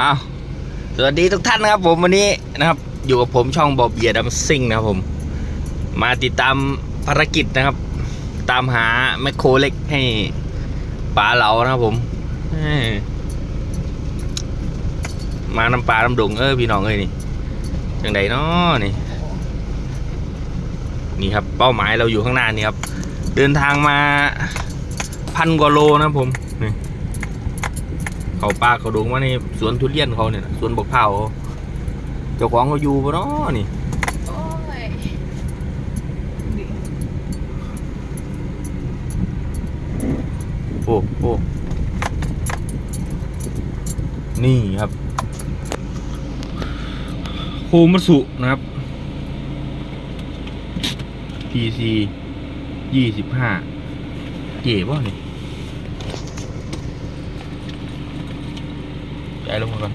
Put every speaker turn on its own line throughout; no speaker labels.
อ้าวสวัสดีทุกท่านนะครับ ผมวันนี้นะครับ อยู่กับผมช่องบอบเบียดัมซิงนะครับผม มาติดตามภารกิจนะครับ ตามหาแมคโครเล็กให้ป๋าเหลานะครับผมมาน้ำปลาน้ำดงเออพี่น้องเอ้ยนี่จังใดเนาะนี่ นี่ครับ เป้าหมายเราอยู่ข้างหน้านี่ครับ เดินทางมาพันกว่าโลนะครับผมนี่ เขาป่าเขาดงว่าในสวนทุเรียนเขาเนี่ยสวนบกเผาเจ้าของเขาอยู่ปะเนาะนี่
โอ้ย
โอ้โอ้นี่ครับโคมัสุนะครับ PC ยี่สิบห้าเก๋ป่ะนี่ ใจลงมาก่อน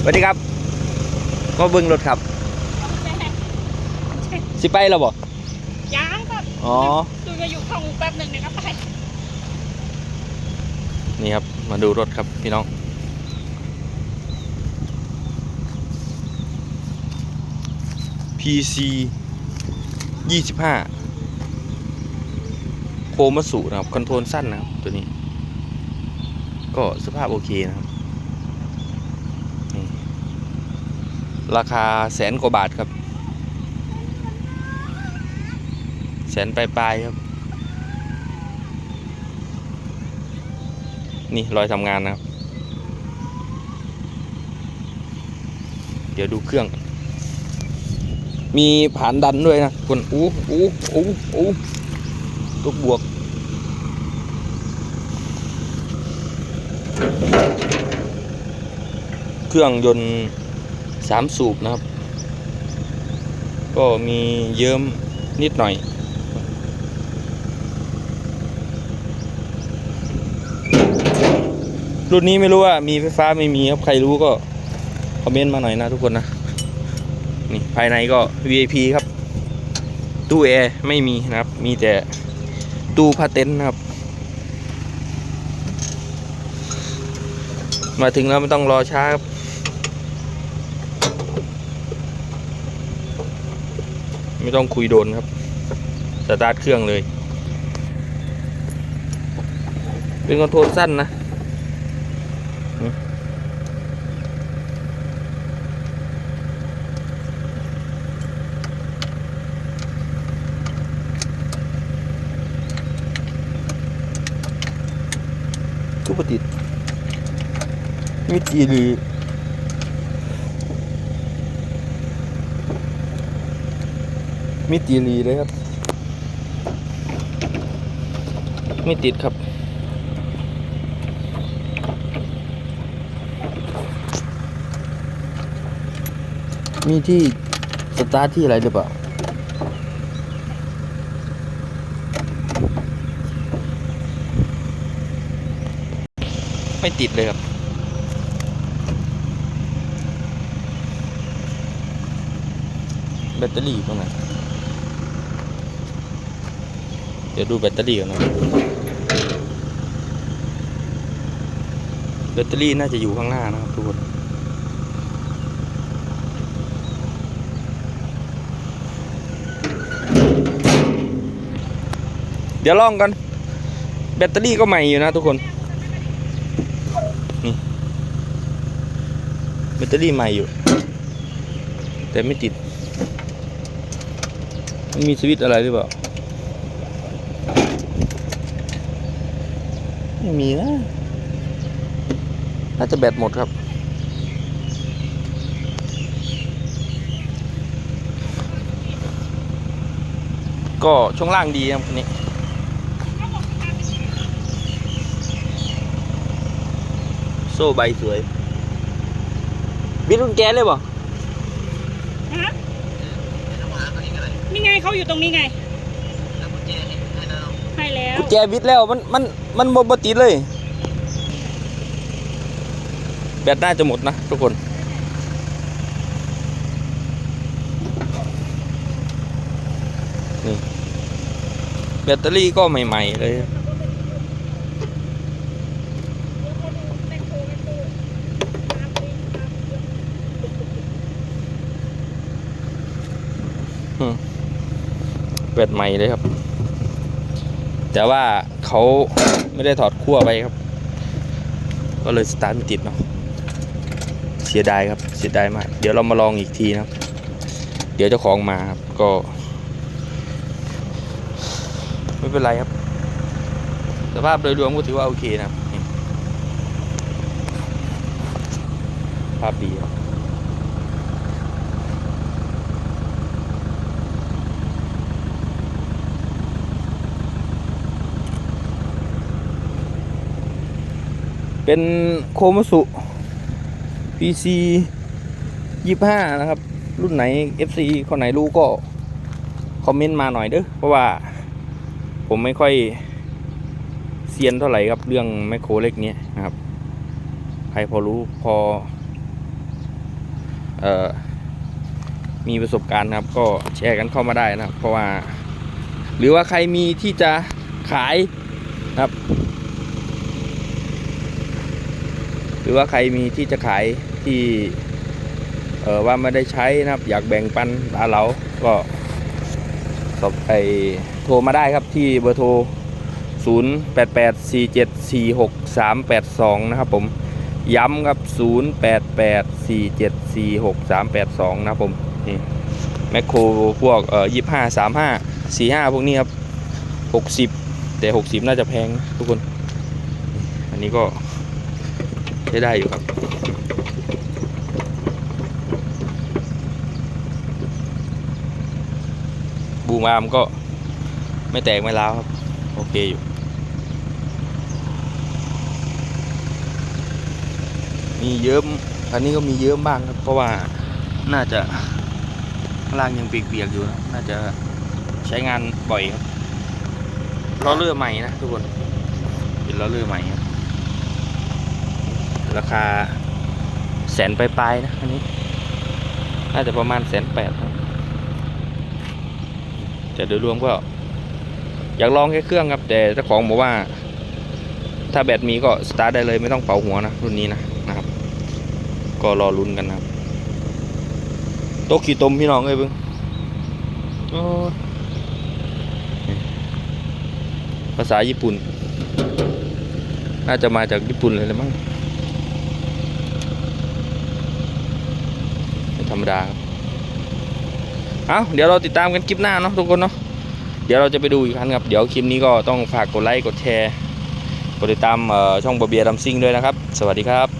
สวัสดีครับก็เบิ้งรถครับ สิไปแล้วบ่
ยังก็
อ๋อ
ดูจะอยู่ห้องแป๊บหนึ่งเดี๋ยวก็ไป
นี่ครับ มาดูรถครับพี่น้อง PC ยี่สิบห้า โคมาสุนะครับคอนโทรลสั้นนะครับตัวนี้ ก็สภาพโอเคนะครับราคาแสนกว่าบาทครับ แสนปลายๆครับ นี่รอยทำงานนะครับ เดี๋ยวดูเครื่อง มีผานดันด้วยนะคนอู้อู้อู้อู้ลูกบวก เครื่องยนต์สามสูบนะครับ ก็มีเยิ้มนิดหน่อย รุ่นนี้ไม่รู้ว่ามีไฟฟ้าไม่มีครับใครรู้ก็คอมเมนต์มาหน่อยนะทุกคนนะ นี่ภายในก็ VIP ครับ ตู้แอร์ไม่มีนะครับ มีแต่ตู้พาเต็นท์นะครับ มาถึงแล้วไม่ต้องรอช้าครับ ไม่ต้องคุยโดนครับ สตาร์ทเครื่องเลย เป็นคอนโทรลสั้นนะทุปติดมิจีหรือ มิตีรีเลยครับ ไม่ติดครับ มีที่สตาร์ทที่อะไรหรือเปล่าไม่ติดเลยครับ แบตเตอรี่ตรงไหนเดี๋ยวดูแบตเตอรี่กันนะแบตเตอรี่น่าจะอยู่ข้างหน้านะครับทุกคนเดี๋ยวลองกันแบตเตอรี่ก็ใหม่อยู่นะทุกคนนี่แบตเตอรี่ใหม่อยู่ แต่ไม่ติด มันมีสวิตช์อะไรหรือเปล่า ไม่มีนะ น่าจะแบตหมดครับ ก็ช่วงล่างดีครับคันนี้โซ่ใบสวย บิดกุญแจเลยบ่
ฮะนี่ไงเขาอยู่ตรงนี้ไง แล้ว
กุญแจบิดแล้วมันมันมันบ่บ่ติดเลยแบตน่าจะหมดนะทุกคนนี่แบบตเตอรี่ก็ใหม่ ๆ เลยแบตใหม่เลยครับ แต่ว่าเขาไม่ได้ถอดขั้วไปครับ ก็เลยสตาร์ทไม่ติดเนาะเสียดายครับเสียดายมาก เดี๋ยวเรามาลองอีกทีนะครับ เดี๋ยวเจ้าของมาครับก็ ไม่เป็นไรครับสภาพโดยรวมก็ถือว่าโอเคนะครับภาพดีครับ เป็นโคมสุ PC 25 นะครับ รุ่นไหน FC คนไหนรู้ก็ คอมเมนต์มาหน่อยเด้อเพราะว่าผมไม่ค่อยเซียนเท่าไหร่ครับ เรื่องแมคโครเล็กนี้นะครับ ใครพอรู้พอเอ่อมีประสบการณ์นะครับ ก็แชร์กันเข้ามาได้นะครับ เพราะว่า หรือว่าใครมีที่จะขายนะครับ หรือว่าใครมีที่จะขายที่เออว่าไม่ได้ใช้นะครับ อยากแบ่งปันตาเราก็สอบไปโทรมาได้ครับที่เบอร์โทร 0 8 8 4 7 4 6 3 8 2 นะครับผมย้ำครับ 0 8 8 4 7 4 6 3 8 2 นะครับผมนี่แมคโครพวกเอ่อ25 35 45 พวกนี้ครับ 60 แต่ 60 น่าจะแพงทุกคน อันนี้ก็ ใช้ได้อยู่ครับ บูมามก็ไม่แตกไม่ร้าวครับ โอเคอยู่ มีเยิ้มอันนี้ก็มีเยิ้มบ้างครับ เพราะว่าน่าจะล่างยังเปียกๆอยู่นะน่าจะใช้งานบ่อยครับล้อเลื่อใหม่นะทุกคน เป็นล้อเลื่อใหม่ครับ ราคาแสนปลายๆนะอันนี้น่าจะประมาณแสนแปดครับแต่โดยรวมก็ อยากลองแค่เครื่องครับ แต่เจ้าของบอกว่า ถ้าแบตมีก็สตาร์ทได้เลยไม่ต้องเป่าหัวนะ รุ่นนี้นะนะครับ ก็รอลุ้นกันนะครับโต๊ะขี่ตมพี่น้องเอ้ยเบิ้งภาษาญี่ปุ่น น่าจะมาจากญี่ปุ่นเลยละมั้ง ไม่ ธรรมดาครับเอาเดี๋ยวเราติดตามกันคลิปหน้าเนาะทุกคนเนาะเดี๋ยวเราจะไปดูอีกครั้งครับ เดี๋ยวคลิปนี้ก็ต้องฝากกดไลค์กดแชร์ กดติดตามช่องบอเบียดัมซิงด้วยนะครับ สวัสดีครับ